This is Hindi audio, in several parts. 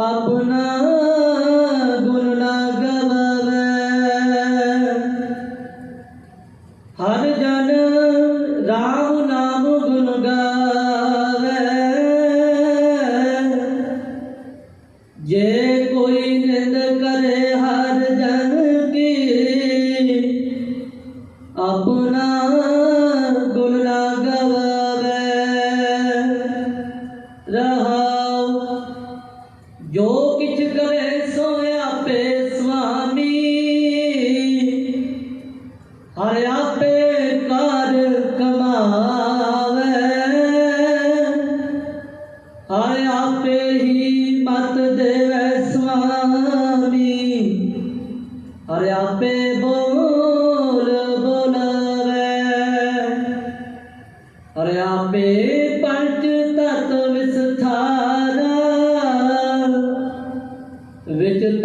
ਆਪਣਾ ਗੁਣ ਨਾ ਗਵਾਵੇ। ਹਰ ਜਨ ਰਾਮ ਨਾਮ ਗੁਣ ਗਾਵੇ। ਜੇ जो किच करे सोया पे स्वामी। हया आपे कर कमावे। हया आपे ही मत देवे स्वामी। हया आपे बोल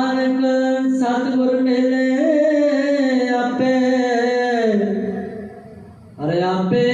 नानक सतगुर मिले आपे अरे आपे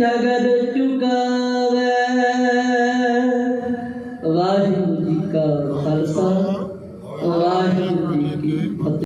जगत चुका वाहिगुरु जी का खालसा वाहिगुरु जी की फतेह।